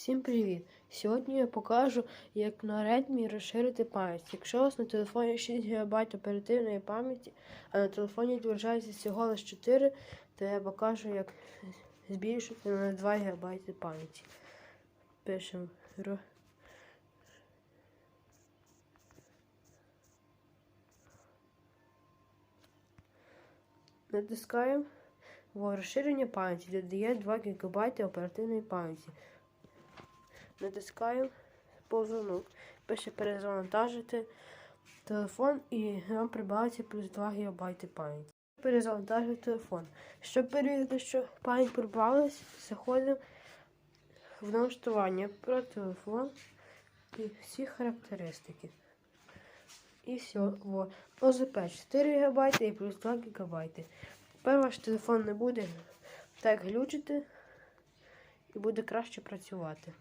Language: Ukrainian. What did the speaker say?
Всім привіт! Сьогодні я покажу, як на Redmi розширити пам'ять. Якщо у вас на телефоні 6 ГБ оперативної пам'яті, а на телефоні відображається всього лише 4, то я покажу, як збільшити на 2 ГБ пам'яті. Пишемо Натискаємо в розширення пам'яті, додає 2 ГБ оперативної пам'яті. Натискаємо повзунок. Пише перезавантажити телефон і нам прибавиться плюс 2 ГБ пам'яті. Перезавантажую телефон. Щоб перевірити, що пам'ять прибавилась, заходимо в налаштування про телефон і всі характеристики. І все. Во. ОЗП 4 ГБ і плюс 2 ГБ. Тепер ваш телефон не буде так глючити і буде краще працювати.